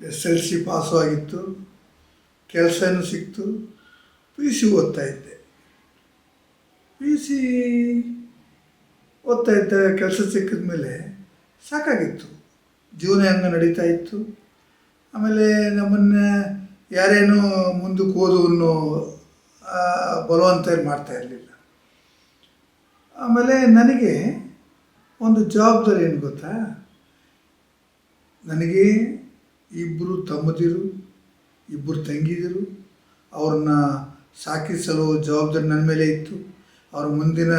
S L C pass ಆಗಿತ್ತು ಕೆಲಸನೂ ಸಿಕ್ತು, ಪಿ ಸಿ ಓದ್ತಾ ಇದ್ದೆ. ಪಿ ಸಿ ಓದ್ತಾ ಇದ್ದ ಕೆಲಸ ಸಿಕ್ಕಿದ ಮೇಲೆ ಸಾಕಾಗಿತ್ತು. ಜೀವನ ಹೆಂಗೆ ನಡೀತಾ ಇತ್ತು. ಆಮೇಲೆ ನಮ್ಮನ್ನು ಯಾರೇನೂ ಮುಂದಕ್ಕೆ ಓದು ಅನ್ನೋ ಬಲವಂತ ಮಾಡ್ತಾ ಇರಲಿಲ್ಲ. ಆಮೇಲೆ ನನಗೆ ಒಂದು ಜವಾಬ್ದಾರಿ ಏನು ಗೊತ್ತಾ? ನನಗೆ ಇಬ್ಬರು ತಮ್ಮದಿರು ಇಬ್ಬರು ತಂಗಿದಿರು. ಅವ್ರನ್ನ ಸಾಕಿಸಲು ಜವಾಬ್ದಾರಿ ನನ್ನ ಮೇಲೆ ಇತ್ತು. ಅವ್ರ ಮುಂದಿನ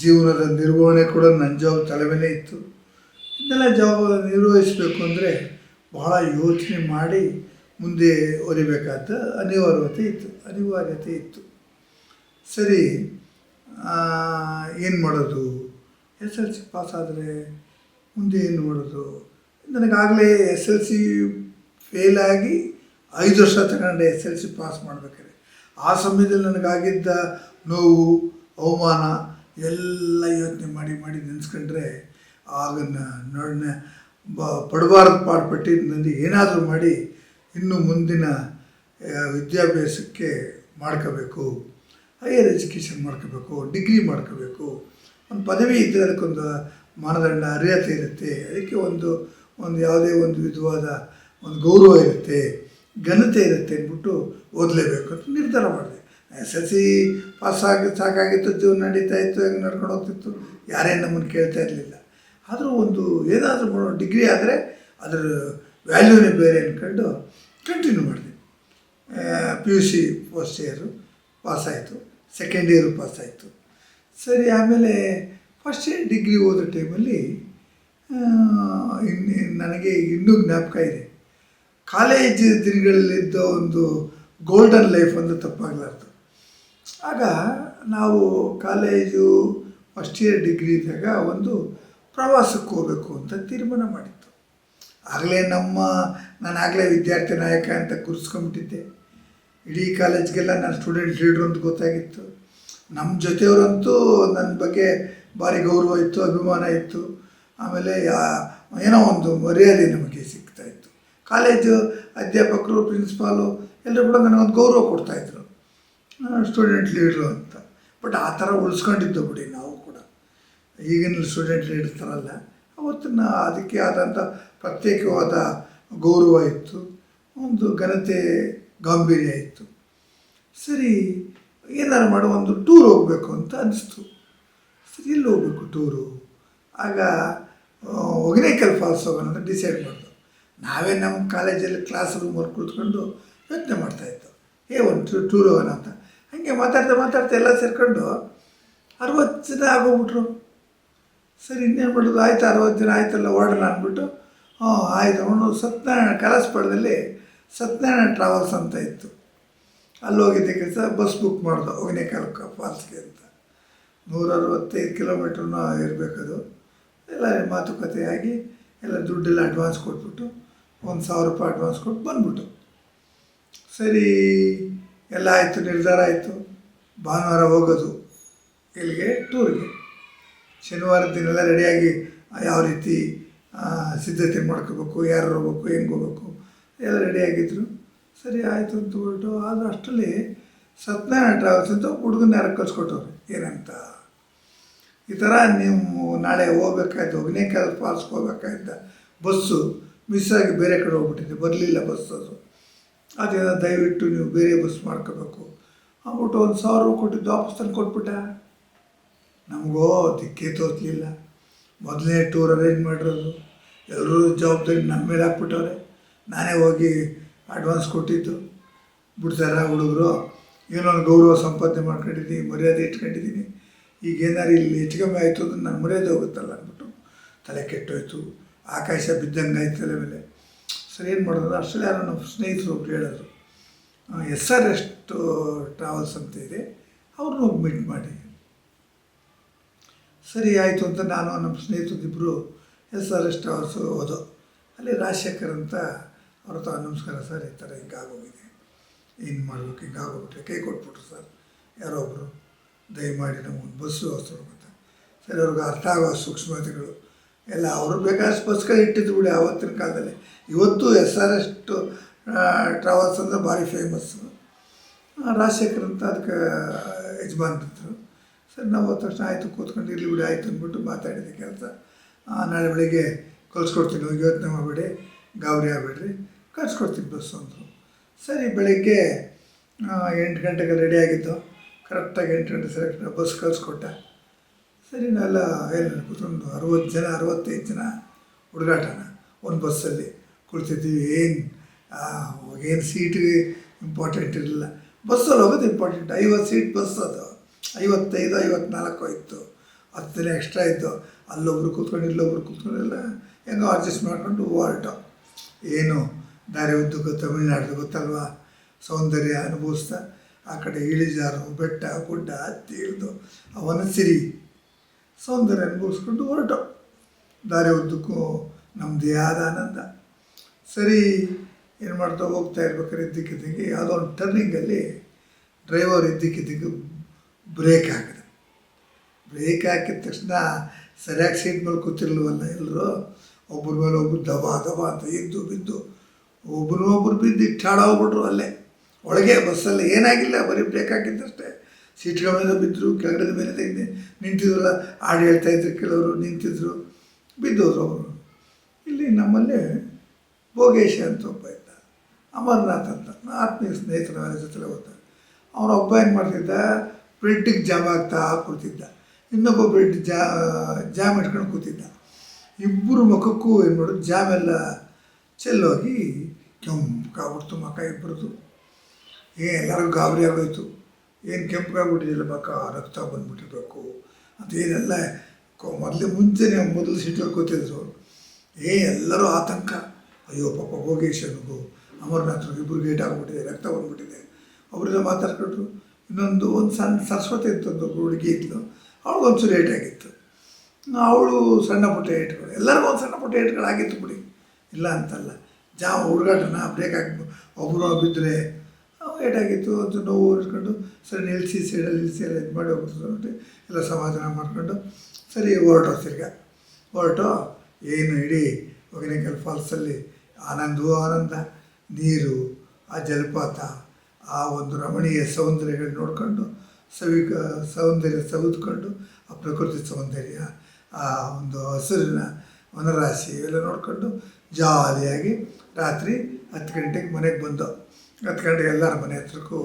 ಜೀವನದ ನಿರ್ವಹಣೆ ಕೂಡ ನನ್ನ ಜವಾಬ್, ತಲೆ ಇತ್ತು. ಇದನ್ನೆಲ್ಲ ಜವಾಬ್ದಾರಿ ನಿರ್ವಹಿಸಬೇಕು ಅಂದರೆ ಬಹಳ ಯೋಚನೆ ಮಾಡಿ ಮುಂದೆ ಒಲಿಬೇಕಾದ ಅನಿವಾರ್ಯತೆ ಇತ್ತು. ಅನಿವಾರ್ಯತೆ ಇತ್ತು. ಸರಿ ಏನು ಮಾಡೋದು? ಎಸ್ ಎಲ್ ಸಿ ಪಾಸ್ ಆದರೆ ಮುಂದೆ ಏನು ಮಾಡೋದು? ನನಗಾಗಲೇ ಎಸ್ ಎಲ್ ಸಿ ಫೇಲ್ ಆಗಿ ಐದು ವರ್ಷ ತಗೊಂಡೆ ಎಸ್ ಎಲ್ ಸಿ ಪಾಸ್ ಮಾಡ್ಬೇಕಾದ್ರೆ ಆ ಸಮಯದಲ್ಲಿ ನನಗಾಗಿದ್ದ ನೋವು, ಅವಮಾನ ಎಲ್ಲ ಯೋಚನೆ ಮಾಡಿ ಮಾಡಿ ನೆನೆಸ್ಕೊಂಡ್ರೆ ಆಗನ್ನ ನೋಡನೆ ಬ, ಪಡಬಾರ್ದು ಪಾಡ್ಪಟ್ಟು ನನಗೆ ಏನಾದರೂ ಮಾಡಿ ಇನ್ನು ಮುಂದಿನ ವಿದ್ಯಾಭ್ಯಾಸಕ್ಕೆ ಮಾಡ್ಕೋಬೇಕು. ಹೈಯರ್ ಎಜುಕೇಷನ್ ಮಾಡ್ಕೋಬೇಕು, ಡಿಗ್ರಿ ಮಾಡ್ಕೋಬೇಕು. ಒಂದು ಪದವಿ ಇದ್ದರೆ ಅದಕ್ಕೊಂದು ಮಾನದಂಡ, ಅರ್ಹತೆ ಇರುತ್ತೆ. ಅದಕ್ಕೆ ಒಂದು ಒಂದು ಯಾವುದೇ ಒಂದು ವಿಧವಾದ ಒಂದು ಗೌರವ ಇರುತ್ತೆ, ಘನತೆ ಇರುತ್ತೆ ಅಂದ್ಬಿಟ್ಟು ಓದಲೇಬೇಕು ಅಂತ ನಿರ್ಧಾರ ಮಾಡಿದೆ. ಎಸ್ ಎಲ್ ಸಿ ಪಾಸ್ ಆಗಿ ಸಾಕಾಗಿತ್ತು, ಜೀವನ ನಡೀತಾ ಇತ್ತು, ಹೆಂಗೆ ನಡ್ಕೊಂಡು ಹೋಗ್ತಿತ್ತು, ಯಾರೇ ನಮ್ಮನ್ನು ಕೇಳ್ತಾ ಇರಲಿಲ್ಲ. ಆದರೂ ಒಂದು ಏನಾದರೂ ಡಿಗ್ರಿ ಆದರೆ ಅದರ ವ್ಯಾಲ್ಯೂನೇ ಬೇರೆ ಅಂದ್ಕೊಂಡು ಕಂಟಿನ್ಯೂ ಮಾಡಿದೆ. P U C first year ಪಾಸಾಯಿತು second year ಪಾಸಾಯಿತು ಸರಿ, ಆಮೇಲೆ ಫಸ್ಟ್ ಇಯರ್ ಡಿಗ್ರಿ ಓದೋ ಟೈಮಲ್ಲಿ ಇನ್ನು ನನಗೆ ಇನ್ನೂ ಜ್ಞಾಪಕ ಇದೆ. ಕಾಲೇಜ್ ದಿನಗಳಲ್ಲಿದ್ದ ಒಂದು ಗೋಲ್ಡನ್ ಲೈಫ್ ಅಂತ ತಪ್ಪಾಗಲಾರ್ದು. ಆಗ ನಾವು ಕಾಲೇಜು ಫಸ್ಟ್ ಇಯರ್ ಡಿಗ್ರಿ ಇದ್ದಾಗ ಒಂದು ಪ್ರವಾಸಕ್ಕೆ ಹೋಗಬೇಕು ಅಂತ ತೀರ್ಮಾನ ಮಾಡಿತ್ತು ಆಗಲೇ ನಮ್ಮ, ನಾನು ಆಗಲೇ ವಿದ್ಯಾರ್ಥಿ ನಾಯಕ ಅಂತ ಕೂರಿಸ್ಕೊಂಬಿಟ್ಟಿದ್ದೆ. ಇಡೀ ಕಾಲೇಜ್ಗೆಲ್ಲ ನಾನು ಸ್ಟೂಡೆಂಟ್ ಲೀಡ್ರು ಅಂತ ಗೊತ್ತಾಗಿತ್ತು. ನಮ್ಮ ಜೊತೆಯವರಂತೂ ನನ್ನ ಬಗ್ಗೆ ಭಾರಿ ಗೌರವ ಇತ್ತು, ಅಭಿಮಾನ ಇತ್ತು. ಆಮೇಲೆ ಏನೋ ಒಂದು ಮರ್ಯಾದೆ ನಮಗೆ ಸಿಗ್ತಾ ಇತ್ತು. ಕಾಲೇಜು ಅಧ್ಯಾಪಕರು, ಪ್ರಿನ್ಸಿಪಾಲು ಎಲ್ಲರೂ ಕೂಡ ನನಗೊಂದು ಗೌರವ ಕೊಡ್ತಾಯಿದ್ರು ಸ್ಟೂಡೆಂಟ್ ಲೀಡ್ರು ಅಂತ. ಬಟ್ ಆ ಥರ ಉಳಿಸ್ಕೊಂಡಿದ್ದು ಬಿಡಿ ನಾವು ಕೂಡ. ಈಗಿನ ಸ್ಟೂಡೆಂಟ್ ಲೀಡರ್ ಥರಲ್ಲ ಅವತ್ತಿನ ಅದಕ್ಕೆ ಆದಂಥ ಪ್ರತ್ಯೇಕವಾದ ಗೌರವ ಇತ್ತು. ಒಂದು ಘನತೆ, ಗಾಂಭೀರ್ಯ ಇತ್ತು. ಸರಿ ಏನಾರು ಮಾಡೋ, ಒಂದು ಟೂರ್ ಹೋಗಬೇಕು ಅಂತ ಅನಿಸ್ತು. ಸರಿ, ಎಲ್ಲಿ ಹೋಗಬೇಕು ಟೂರು? ಆಗ ಒಗನೇಕಲ್ ಫಾಲ್ಸ್ ಹೋಗೋಣ ಡಿಸೈಡ್ ಮಾಡ್ತು ನಾವೇ ನಮ್ಮ ಕಾಲೇಜಲ್ಲಿ ಕ್ಲಾಸ್ ರೂಮಲ್ಲಿ ಕೂತ್ಕೊಂಡು ಯೋಚನೆ ಮಾಡ್ತಾಯಿತ್ತು ಏ, ಒಂದು ಟೂರ್ ಹೋಗೋಣ ಅಂತ. ಹಾಗೆ ಮಾತಾಡ್ತಾ ಮಾತಾಡ್ತಾ ಎಲ್ಲ ಸೇರ್ಕೊಂಡು ಅರವತ್ತು ಜನ ಆಗೋಗ್ಬಿಟ್ರು. ಸರಿ, ಇನ್ನೇನು ಮಾಡೋದು? ಆಯಿತು, ಅರವತ್ತು ಜನ ಆಯ್ತಲ್ಲ, ಓಡೋಣ ಅಂದ್ಬಿಟ್ಟು ಹ್ಞೂ ಆಯಿತು. ಅವನು ಸತ್ಯನಾರಾಯಣ ಕಲಾಸ್ಪಳದಲ್ಲಿ ಸತ್ಯನಾರಾಯಣ ಟ್ರಾವೆಲ್ಸ್ ಅಂತ ಇತ್ತು. ಅಲ್ಲಿ ಹೋಗಿದ್ದೆ ಕೆಲಸ ಬಸ್ ಬುಕ್ ಮಾಡ್ದೆ ಕಾಲಕ್ಕೆ ಫಾಲ್ಸ್ಗೆ ಅಂತ. ನೂರ ಅರವತ್ತೈದು ಕಿಲೋಮೀಟ್ರ್ನ ಇರಬೇಕದು. ಎಲ್ಲ ಮಾತುಕತೆಯಾಗಿ ಎಲ್ಲ ದುಡ್ಡೆಲ್ಲ ಅಡ್ವಾನ್ಸ್ ಕೊಟ್ಬಿಟ್ಟು, ಒಂದು ಸಾವಿರ ರೂಪಾಯಿ ಅಡ್ವಾನ್ಸ್ ಕೊಟ್ಟು ಬಂದ್ಬಿಟ್ಟು. ಸರಿ, ಎಲ್ಲ ಆಯಿತು, ನಿರ್ಧಾರ ಆಯಿತು. ಭಾನುವಾರ ಹೋಗೋದು, ಇಲ್ಲಿಗೆ ಟೂರ್ಗೆ ಶನಿವಾರದ ದಿನೆಲ್ಲ ರೆಡಿಯಾಗಿ ಯಾವ ರೀತಿ ಸಿದ್ಧತೆ ಮಾಡ್ಕೋಬೇಕು, ಯಾರು ಹೋಗ್ಬೇಕು, ಹೆಂಗೆ ಹೋಗ್ಬೇಕು, ಎಲ್ಲ ರೆಡಿಯಾಗಿದ್ದರು ಸರಿ, ಆಯಿತು ಅಂತ ಹೊರಟು ಆದರೂ ಅಷ್ಟರಲ್ಲಿ ಸತ್ಯನಾರಾಯಣ ಟ್ರಾವೆಲ್ಸ್ ಅಂತ ಹುಡುಗನ ಯಾರು ಕಳ್ಸಿಕೊಟ್ಟವ್ರು. ಏನಂತ? ಈ ಥರ ನೀವು ನಾಳೆ ಹೋಗ್ಬೇಕಾಯ್ತು, ಅಗ್ನೇಕಲ್ ಫಾಲ್ಸ್ಗೆ ಹೋಗ್ಬೇಕಾಯ್ತ, ಬಸ್ಸು ಮಿಸ್ ಆಗಿ ಬೇರೆ ಕಡೆ ಹೋಗ್ಬಿಟ್ಟಿದ್ದೆ ಬರಲಿಲ್ಲ ಬಸ್ ಅದು. ಅದೇನೋ ದಯವಿಟ್ಟು ನೀವು ಬೇರೆ ಬಸ್ ಮಾಡ್ಕೋಬೇಕು. ಅಂದ್ಬಿಟ್ಟು ಒಂದು ಸಾವಿರ ರೂಪಾಯಿ ಕೊಟ್ಟಿದ್ದು ವಾಪಸ್ ತಂದು ಕೊಟ್ಬಿಟ್ಟ. ನಮಗೋ ದಿಕ್ಕೇ ತೋರಿಸ್ಲಿಲ್ಲ. ಮೊದಲೇ ಟೂರ್ ಅರೇಂಜ್ ಮಾಡಿರೋದು. ಎಲ್ಲರೂ ಜವಾಬ್ದಾರಿ ನಮ್ಮ ಮೇಲೆ ಹಾಕ್ಬಿಟ್ಟವ್ರೆ. ನಾನೇ ಹೋಗಿ ಅಡ್ವಾನ್ಸ್ ಕೊಟ್ಟಿದ್ದು. ಬಿಡ್ತಾರ ಹುಡುಗರು? ಏನೋ ಒಂದು ಗೌರವ ಸಂಪಾದನೆ ಮಾಡ್ಕೊಂಡಿದ್ದೀನಿ, ಮರ್ಯಾದೆ ಇಟ್ಕೊಂಡಿದ್ದೀನಿ. ಈಗ ಏನಾರು ಇಲ್ಲಿ ಹೆಚ್ಚು ಕಮ್ಮಿ ಆಯಿತು ಅಂದ್ರೆ ನನ್ನ ಮರ್ಯಾದೆ ಹೋಗುತ್ತಲ್ಲ ಅಂದ್ಬಿಟ್ಟು ತಲೆ ಕೆಟ್ಟೋಯ್ತು, ಆಕಾಶ ಬಿದ್ದಂಗೆ ಆಯ್ತು ತಲೆ ಮೇಲೆ. ಸರ್, ಏನು ಮಾಡೋದು? ಅಷ್ಟರಲ್ಲಿ ಯಾರೋ ನಮ್ಮ ಸ್ನೇಹಿತರು ಒಬ್ರು ಹೇಳಿದ್ರು ಎಸ್ ಆರ್ ಎಷ್ಟು ಟ್ರಾವೆಲ್ಸ್ ಅಂತ ಇದೆ, ಅವ್ರನ್ನ ಹೋಗಿ ಮೀಟ್ ಮಾಡಿ. ಸರಿ, ಆಯಿತು ಅಂತ ನಾನು ನಮ್ಮ ಸ್ನೇಹಿತರಿಬ್ಬರು ಎಸ್ ಆರ್ ಎಸ್ ಟ್ರಾವೆಲ್ಸ್ ಹೋದೋ, ಅಲ್ಲಿ ರಾಜಶೇಖರ್ ಅಂತ ಅವ್ರ ಹತ್ರ ನಮಸ್ಕಾರ ಸರ್, ಈ ಥರ ಹಿಂಗಾಗೋಗಿದೆ ಏನು ಮಾಡಬೇಕು? ಹಿಂಗಾಗೋಗ್ಬಿಟ್ರೆ ಕೈ ಕೊಟ್ಬಿಟ್ರು ಸರ್, ಯಾರೋ ಒಬ್ಬರು ದಯಮಾಡಿ ನಮಗೊಂದು ಬಸ್ಸು ವ್ಯವಸ್ಥೆ ಸರಿ ಅವ್ರಿಗೆ ಅರ್ಥ ಆಗೋ ಸೂಕ್ಷ್ಮತೆಗಳು ಎಲ್ಲ ಅವರು ಬೇಕಾದಷ್ಟು ಬಸ್ಗಳು ಇಟ್ಟಿದ್ದು ಬಿಡಿ ಆವತ್ತಿನ ಕಾಲದಲ್ಲಿ. ಇವತ್ತು ಎಸ್ ಆರ್ ಎಸ್ ಟ್ರಾವೆಲ್ಸ್ ಅಂದರೆ ಭಾರಿ ಫೇಮಸ್ಸು ರಾಜಶೇಖರ್ ಅಂತ ಅದಕ್ಕೆ ಯಜಮಾನ್ರಿದ್ರು ಸರಿ, ನಾವು ಹೋದ ತಕ್ಷಣ ಆಯಿತು, ಕೂತ್ಕೊಂಡು ಇರಲಿ ಬಿಡಿ, ಆಯಿತು ಅಂದ್ಬಿಟ್ಟು ಮಾತಾಡಿದೆ ಕೆಲಸ. ನಾಳೆ ಬೆಳಿಗ್ಗೆ ಕಳ್ಸ್ಕೊಡ್ತೀನಿ ಯೋಚನೆ ಮಾಡಬೇಡಿ, ಗಾಬರಿ ಆಗಬೇಡ್ರಿ, ಕಳ್ಸ್ಕೊಡ್ತೀನಿ ಬಸ್ಸು ಅಂದರು. ಸರಿ, ಬೆಳಗ್ಗೆ ಎಂಟು ಗಂಟೆಗೆ ರೆಡಿ ಕರೆಕ್ಟಾಗಿ ಎಂಟು ಗಂಟೆ ಸೆಲೆಕ್ಷನ್ ಬಸ್ ಕಳಿಸ್ಕೊಟ್ಟೆ. ಸರಿ, ನಾವೆಲ್ಲ ಏನು ಕೂತ್ಕೊಂಡು ಅರವತ್ತು ಜನ, ಅರವತ್ತೈದು ಜನ ಹುಡುಗಾಟನ ಒಂದು ಬಸ್ಸಲ್ಲಿ ಕುಳಿತಿದ್ದೀವಿ. ಏನು ಏನು ಸೀಟಿಗೆ ಇಂಪಾರ್ಟೆಂಟ್ ಇರಲಿಲ್ಲ. ಬಸ್ಸಲ್ಲಿ ಹೋಗೋದು ಇಂಪಾರ್ಟೆಂಟ್ ಐವತ್ತು ಸೀಟ್ ಬಸ್ ಅದು. ಐವತ್ತೈದು, ಐವತ್ನಾಲ್ಕು ಇತ್ತು ಹತ್ತು ದಿನ ಎಕ್ಸ್ಟ್ರಾ ಇತ್ತು ಅಲ್ಲೊಬ್ರು ಕೂತ್ಕೊಂಡು, ಇಲ್ಲೊಬ್ರು ಕೂತ್ಕೊಂಡು ಎಲ್ಲ ಹೆಂಗೋ ಅಡ್ಜಸ್ಟ್ ಮಾಡ್ಕೊಂಡು ಹೊರಟು. ಏನು, ದಾರಿ ಉದ್ದಕ್ಕೂ, ತಮಿಳ್ನಾಡ್ದು ಗೊತ್ತಲ್ವಾ? ಸೌಂದರ್ಯ ಅನುಭವಿಸ್ತಾ ಆ ಕಡೆ ಇಳಿಜಾರು, ಬೆಟ್ಟ, ಗುಡ್ಡ ಹತ್ತಿ ಇಳಿದು ಅವನ ಸಿರಿ ಸೌಂದರ್ಯ ಅನುಭವಿಸ್ಕೊಂಡು ಹೊರಟು. ದಾರಿ ಉದ್ದಕ್ಕೂ ನಮ್ಮದೇ ಆದ ಆನಂದ. ಸರಿ, ಏನು ಮಾಡ್ತಾ ಹೋಗ್ತಾ ಇರ್ಬೇಕಾದ್ರೆ ಇದ್ದಕ್ಕಿದ್ದಂಗೆ ಯಾವುದೋ ಒಂದು ಟರ್ನಿಂಗಲ್ಲಿ ಡ್ರೈವರ್ ಇದ್ದಕ್ಕಿದ್ದಂಗೆ ಬ್ರೇಕ್ ಹಾಕಿದೆ. ಬ್ರೇಕ್ ಹಾಕಿದ ತಕ್ಷಣ ಸರಿಯಾಗಿ ಸೀಟ್ ಮೇಲೆ ಕೂತಿರ್ಲಿವಲ್ಲ ಎಲ್ಲರೂ ಒಬ್ಬರ ಮೇಲೆ ಒಬ್ಬರು ದಬಾ ದಬಾ ಅಂತ ಇದ್ದು ಬಿದ್ದು ಒಬ್ಬರು ಒಬ್ಬರು ಬಿದ್ದು ಇಟ್ಟಾಡೋಗ್ಬಿಟ್ರು ಅಲ್ಲೇ. ಒಳಗೆ ಬಸ್ಸಲ್ಲಿ ಏನಾಗಿಲ್ಲ, ಬರೀ ಬ್ರೇಕ್ ಹಾಕಿದ್ದಷ್ಟೇ. ಸೀಟ್ಗಳ ಮೇಲೆ ಬಿದ್ದರು ಕೆಳಗಡೆ ಮೇಲೆ ತೆಗೆದು ನಿಂತಿದ್ರಲ್ಲ, ಹಾಡು ಹೇಳ್ತಾ ಇದ್ರು ಕೆಲವರು, ನಿಂತಿದ್ರು, ಬಿದ್ದೋದ್ರು ಅವರು. ಇಲ್ಲಿ ನಮ್ಮಲ್ಲಿ ಭೋಗೇಶ ಅಂತ ಒಬ್ಬ ಇದ್ದ. ಅಮರನಾಥ್ ಅಂತ, ಆತ್ಮೀಯ ಸ್ನೇಹಿತರ ಜೊತೆಲೆ ಹೋಗ್ತಾರೆ. ಅವನ ಒಬ್ಬ ಏನು ಮಾಡ್ತಿದ್ದ? ಬ್ರೆಡ್ಡಿಗೆ ಜಾಮ್ ಆಗ್ತಾ ಕೂತಿದ್ದ. ಇನ್ನೊಬ್ಬ ಬ್ರೆಡ್ ಜಾ ಜಾಮ್ ಇಟ್ಕೊಂಡು ಕೂತಿದ್ದ. ಇಬ್ಬರು ಮುಖಕ್ಕೂ ಏನು ಮಾಡೋದು? ಜಾಮೆಲ್ಲ ಚೆಲ್ಲೋಗಿ ಚೆಲ್ಲೋಗಿ ಕೆಂಪಾಗ್ಬಿಡ್ತು ಮುಖ ಇಬ್ಬರದು. ಏ, ಎಲ್ಲರಿಗೂ ಗಾಬರಿ ಆಗೋಯ್ತು. ಏನು ಕೆಂಪಗಾಗ್ಬಿಟ್ಟಿದೆಯಲ್ಲ ಮಕ್ಕ? ರಕ್ತ ಬಂದುಬಿಟ್ಟಿರಬೇಕು. ಅಂತ ಏನೆಲ್ಲ ಮೊದಲೇ ಮುಂಚೆನೇ ಮೊದಲು ಸಿಟಲ್ ಗೊತ್ತಿದ್ರು ಏ, ಎಲ್ಲರೂ ಆತಂಕ. ಅಯ್ಯೋ, ಪಾಪ ಭೋಗೇಶನಿಗೂ ಅಮರನಾಥ್ರು ಇಬ್ಬರು ಗೇಟ್ ಆಗಿಬಿಟ್ಟಿದೆ, ರಕ್ತ ಬಂದುಬಿಟ್ಟಿದೆ. ಅವರೆಲ್ಲ ಮಾತಾಡ್ಕೊಂಡ್ರು ಇನ್ನೊಂದು ಒಂದು ಸಣ್ಣ ಸರಸ್ವತಿ ಇತ್ತು ಒಂದು ಹುಡುಗಿ ಅವಳಿಗೆ ಅವಳಿಗೊಂಚೂರು ಏಟ್ ಆಗಿತ್ತು. ಅವಳು ಸಣ್ಣ ಪುಟ್ಟ ಏಟ್ಗಳು. ಎಲ್ಲರಿಗೂ ಒಂದು ಸಣ್ಣ ಪುಟ್ಟ ಏಟ್ಗಳು ಆಗಿತ್ತು ಬಿಡಿ. ಇಲ್ಲ ಅಂತಲ್ಲ. ಜಾ ಹುಡುಗಾಟನ ಬ್ರೇಕ್ ಹಾಕಿ ಒಬ್ಬರು ಬಿದ್ದರೆ ಏಟಾಗಿತ್ತು ಅದು ನೋವು ಇಟ್ಕೊಂಡು ಸರಿ ನಿಲ್ಲಿಸಿ ಸೈಡಲ್ಲಿ ನಿಲ್ಲಿಸಿ ಎಲ್ಲ ಇದು ಮಾಡಿ ಹೋಗ್ಬಿಟ್ಟು ಎಲ್ಲ ಸಮಾಧಾನ ಮಾಡ್ಕೊಂಡು, ಸರಿ ಹೊರಟು ತಿರ್ಗ. ಹೊರಟು, ಏನು ಇಡೀ ಹೊಗೇನಕಲ್ ಫಾಲ್ಸಲ್ಲಿ ಆನಂದವೂ ಆನಂದ ನೀರು, ಆ ಜಲಪಾತ, ಆ ಒಂದು ರಮಣೀಯ ಸೌಂದರ್ಯಗಳು ನೋಡಿಕೊಂಡು ಸವಿಕ ಸೌಂದರ್ಯ ಸವಿದ್ಕೊಂಡು, ಆ ಪ್ರಕೃತಿ ಸೌಂದರ್ಯ, ಆ ಒಂದು ಹಸಿರಿನ ವನರಾಶಿ ಇವೆಲ್ಲ ನೋಡಿಕೊಂಡು ಜಾಲಿಯಾಗಿ ರಾತ್ರಿ ಹತ್ತು ಗಂಟೆಗೆ ಮನೆಗೆ ಬಂದು ಗಂಟೆಗೆ ಎಲ್ಲರ ಮನೆ ಹತ್ರಕ್ಕೂ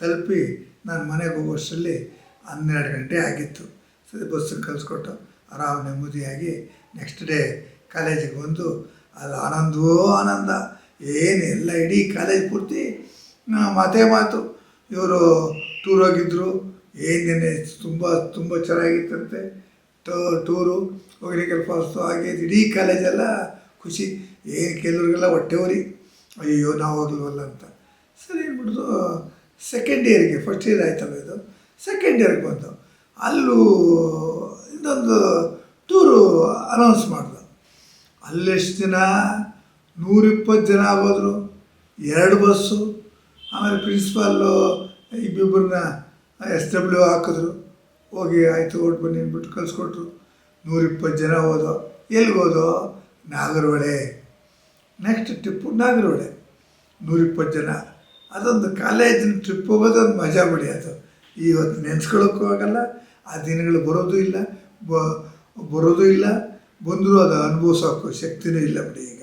ತಲುಪಿ ನಾನು ಮನೆಗೆ ಹೋಗೋಷ್ಟರಲ್ಲಿ ಹನ್ನೆರಡು ಗಂಟೆ ಆಗಿತ್ತು. ಸರಿ ಬಸ್ಸಿಗೆ ಕಲಿಸ್ಕೊಟ್ಟು ಆರಾಮ ನೆಮ್ಮದಿಯಾಗಿ ನೆಕ್ಸ್ಟ್ ಡೇ ಕಾಲೇಜಿಗೆ ಬಂದು ಅದು ಆನಂದವೋ ಆನಂದ, ಏನು ಎಲ್ಲ ಇಡೀ ಕಾಲೇಜ್ ಪೂರ್ತಿ ಮಾತೇ ಮಾತು. ಇವರು ಟೂರ್ ಹೋಗಿದ್ದರು ಏನೇನೆ ತುಂಬ ತುಂಬ ಚೆನ್ನಾಗಿತ್ತಂತೆ. ಟೂರು ಹೋಗ್ಲಿಕ್ಕೆ ಫಾಲ್ಸು, ಹಾಗೆ ಇಡೀ ಕಾಲೇಜೆಲ್ಲ ಖುಷಿ. ಏನು ಕೆಲವ್ರಿಗೆಲ್ಲ ಹೊಟ್ಟೆ ಅಯ್ಯೋ, ನಾವು ಹೋಗ್ಲ್ವಲ್ಲ ಅಂತ. ಸರಿ ಅಂದ್ಬಿಟ್ಟು ಸೆಕೆಂಡ್ ಇಯರ್ಗೆ ಫಸ್ಟ್ ಇಯರ್ ಆಯ್ತಲ್ಲ ಇದು? ಸೆಕೆಂಡ್ ಇಯರ್ಗೆ ಬಂತು ಅಲ್ಲೂ ಇನ್ನೊಂದು ಟೂರು ಅನೌನ್ಸ್ ಮಾಡ್ದು ಅಲ್ಲೆಷ್ಟು ಜನ ನೂರಿಪ್ಪತ್ತು ಜನ ಆಗೋದ್ರು ಎರಡು ಬಸ್ಸು. ಆಮೇಲೆ ಪ್ರಿನ್ಸಿಪಾಲು ಇಬ್ಬಿಬ್ಬರನ್ನ ಎಸ್ ಡಬ್ಲ್ಯೂ ಹಾಕಿದ್ರು. ಹೋಗಿ, ಆಯಿತು ಓಟ್ ಬನ್ನಿ ಅಂದ್ಬಿಟ್ಟು ಕಳಿಸ್ಕೊಟ್ರು. ನೂರಿಪ್ಪತ್ತು ಜನ ಹೋದೋ ಎಲ್ಲಿಗೆ ಹೋದೋ ನಾಗರಹೊಳೆ. Next trip Nagarahole. ನೂರಿಪ್ಪತ್ತು ಜನ. ಅದೊಂದು ಕಾಲೇಜಿನ ಟ್ರಿಪ್ ಹೋಗೋದೊಂದು ಮಜಾ ಬಿಡಿ ಅದು. ಇವತ್ತು ನೆನೆಸ್ಕೊಳ್ಳೋಕ್ಕೂ ಆಗಲ್ಲ, ಆ ದಿನಗಳು ಬರೋದು ಇಲ್ಲ, ಬ, ಬರೋದು ಇಲ್ಲ, ಬಂದರೂ ಅದು ಅನುಭವಿಸೋಕ್ಕೂ ಶಕ್ತಿನೂ ಇಲ್ಲ ಬಿಡಿ ಈಗ.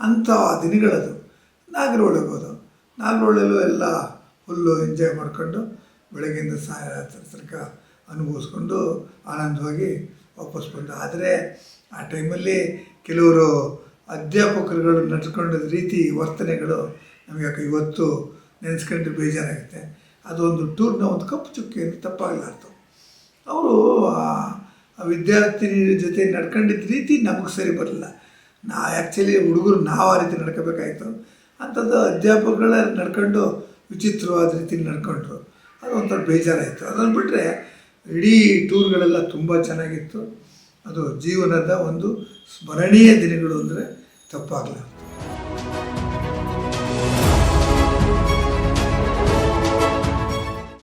ಅಂಥ ಆ ದಿನಗಳದು. ನಾಗರಹೊಳೆಗೆ ಹೋದವು. ನಾಗರಹೊಳೆಯಲ್ಲೂ ಎಲ್ಲ ಫುಲ್ಲು ಎಂಜಾಯ್ ಮಾಡಿಕೊಂಡು ಬೆಳಗ್ಗೆಯಿಂದ ಸಾಯ ತನಕ ಅನುಭವಿಸ್ಕೊಂಡು ಆನಂದವಾಗಿ ವಾಪಸ್ ಬಂದು ಆದರೆ ಆ ಟೈಮಲ್ಲಿ ಕೆಲವರು ಅಧ್ಯಾಪಕರುಗಳು ನಡ್ಕೊಂಡಿದ್ದ ರೀತಿ ವರ್ತನೆಗಳು ನಮಗೆ ಯಾಕೆ ಇವತ್ತು ನೆನೆಸ್ಕೊಂಡ್ರೆ ಬೇಜಾರಾಗುತ್ತೆ. ಅದೊಂದು ಟೂರ್ನ, ಒಂದು ಕಪ್ಪು ಚುಕ್ಕಿ ಅಂತ. ತಪ್ಪಾಗಲಾರ್ತು ಅವರು ಆ ವಿದ್ಯಾರ್ಥಿನಿ ಜೊತೆ ನಡ್ಕೊಂಡಿದ್ದ ರೀತಿ ನಮಗೆ ಸರಿ ಬರಲಿಲ್ಲ. ನಾ ಆ್ಯಕ್ಚುಲಿ ಹುಡುಗರು ನಾವು ಆ ರೀತಿ ನಡ್ಕೋಬೇಕಾಯಿತು. ಅಂಥದ್ದು ಅಧ್ಯಾಪಕಗಳ ನಡ್ಕೊಂಡು ವಿಚಿತ್ರವಾದ ರೀತಿ ನಡ್ಕೊಂಡ್ರು. ಅದು ಒಂಥರ ಬೇಜಾರಾಯಿತು. ಅದನ್ನು ಬಿಟ್ಟರೆ ಇಡೀ ಟೂರ್ಗಳೆಲ್ಲ ತುಂಬ ಚೆನ್ನಾಗಿತ್ತು. ಅದು ಜೀವನದ ಒಂದು ಸ್ಮರಣೀಯ ದಿನಗಳು ಅಂದರೆ ತಪ್ಪಾಗಲ್ಲ.